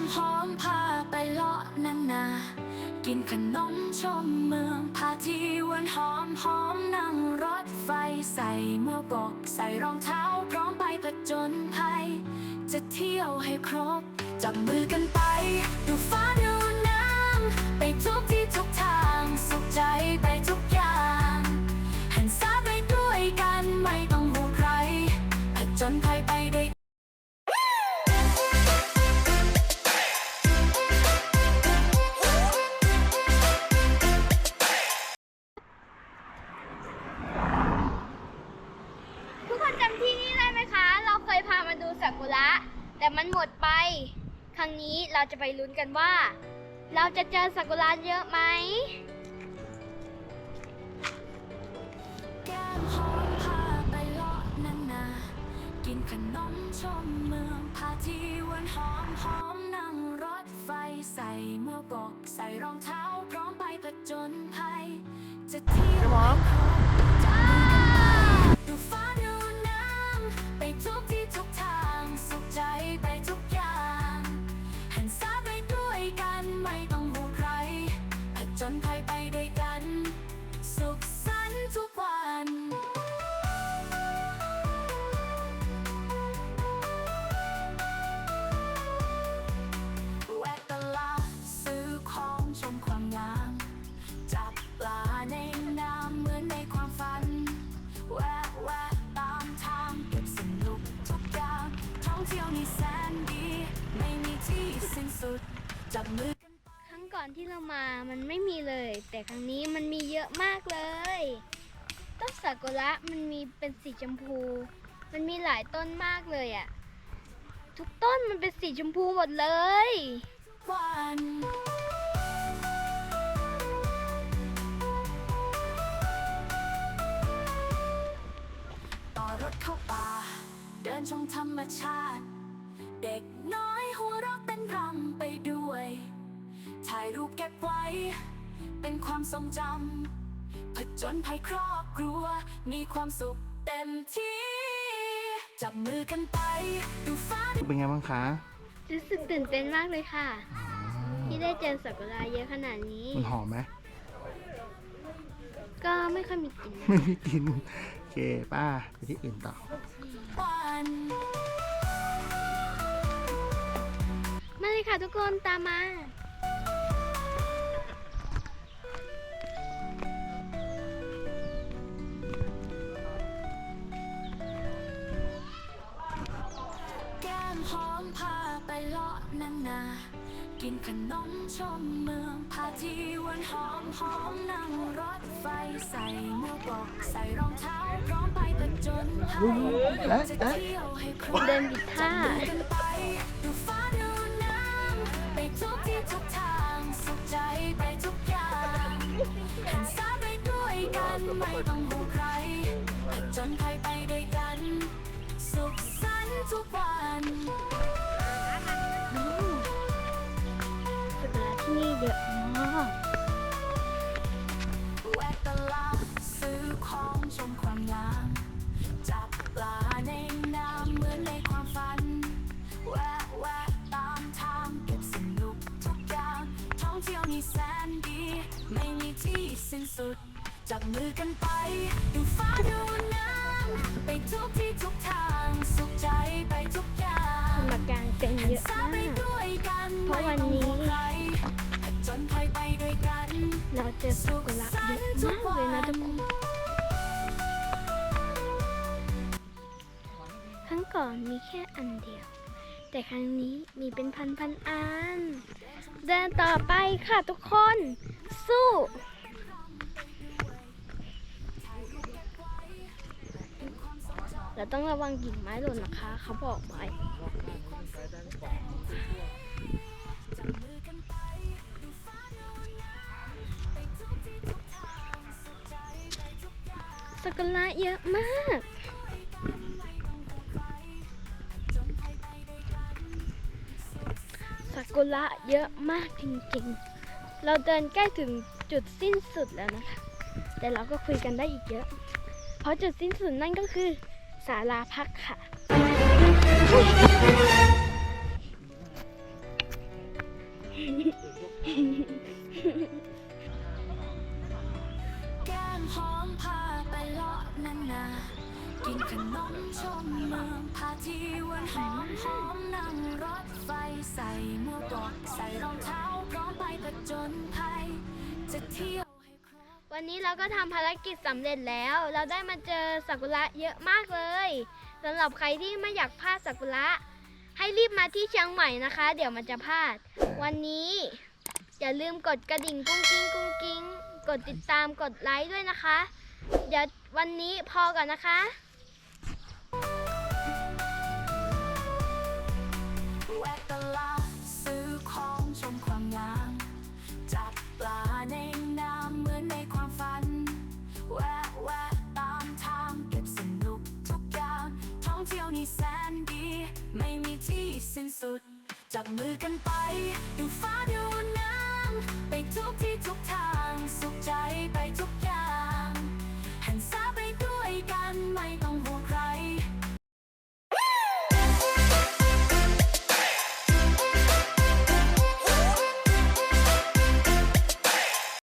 นหอมพาไปเลาะนานา กินขนมชมเมืองพาที่วันหอมหอมนั่งรถไฟใส่หมวกบอกใส่รองเท้าพร้อมไปผจญภัย จะเที่ยวให้ครบ จับมือกันไป ดูฟ้าดู ดูซากุระแต่มันหมดไป ครั้งนี้เราจะไปลุ้นกันว่า เราจะเจอซากุระเยอะไหมกินขนมชมเมืองพาทีวันหอมหอมนั่งรถไฟใส่หมวกกใส่รองเท้าพร้อมไปผจญภัยจะเที่ยว จญภัยไปด้วยกัน สุขสันต์ทุกวันแวะตลาดซื้อของชมความงาม จับปลาในน้ำเหมือนในความฝัน แวะแวะตามทางเก็บสนุกทุกอย่างท่องเที่ยวนี่แสนดี ไม่มีที่สิ้นสุดจับมือ อนที่เรามามันไม่มีเลย แต่ครั้งนี้มันมีเยอะมากเลย ต้นซากุระมันมีเป็นสีชมพู มันมีหลายต้นมากเลยอะทุกต้นมันเป็นสีชมพูหมดเลย one รูปเก็บไว้ เป็นความทรงจำผจญภัยครอบครัว มีความสุขเต็มที่ จับมือกันไป ดูฟ้าเป็นไงบ้างคะรู้สึกตื่นเต้นมากเลยค่ะ ที่ได้เจอซากุระเยอะขนาดนี้ มันหอมไหมก็ไม่ค่อยมีกลิ่นไม่มีกินโอเคป้าไปที่อื่นต่อวันมาเลยค่ะทุกคนตามมา นานา กินขนมชมเมืองพาทีวันหอมหอมนั่งรถไฟใส่หมวกกอกใส่รองเท้าพร้อมไปผจญภัยจะเที่ยวให้ครบเดินบิดท่ากันไปดูฟ้าดูน้ำไปทุกที่ทุกทางสุขใจไปทุกอย่างหันซ้ายไปด้วยกันไม่ต้องห่วงใครผจญภัยไปด้วยกัน สุขสันต์ทุกวัน ไปทุกที่ทุกทาง สุขใจไปทุกอย่างคนมากางเต็นท์เยอะมาก เพราะวันนี้จญภัยไปด้วยกัน เราเจอซากุระเยอะมากเลยนะทุกคนครั้งก่อนมีแค่อันเดียว แต่ครั้งนี้มีเป็นพันพันอัน เดินต่อไปค่ะทุกคน สู้ เราต้องระวังกิ่งไม้หล่นนะคะ เขาบอกไว้สกุระเยอะมาก สกุระเยอะมากจริงๆ เราเดินใกล้ถึงจุดสิ้นสุดแล้วนะคะ แต่เราก็คุยกันได้อีกเยอะ เพราะจุดสิ้นสุดนั่นก็คือ ศาลาพักค่ะ แก้มหอมพาไปเลาะนานากินขนมชมเมืองพาที่วันหอมหอมนั่งรถไฟใส่หมวกกอกใส่รองเท้าพร้อมไปผจญภัยจะเที่ยว วันนี้เราก็ทำภารกิจสำเร็จแล้ว เราได้มาเจอซากุระเยอะมากเลยสำหรับใครที่ไม่อยากพลาดซากุระ ให้รีบมาที่เชียงใหม่นะคะ เดี๋ยวมันจะพลาด วันนี้อย่าลืมกดกระดิ่งกุ้งกิ้งกุ้งกิ้ง กดติดตามกดไลค์ด้วยนะคะ เดี๋ยววันนี้พอก่อนนะคะ นี่แสนดี ไม่มีที่สิ้นสุด จับมือกันไปดูฟ้าดูน้ำไปทุกที่ทุกทาง สุขใจไปทุกอย่าง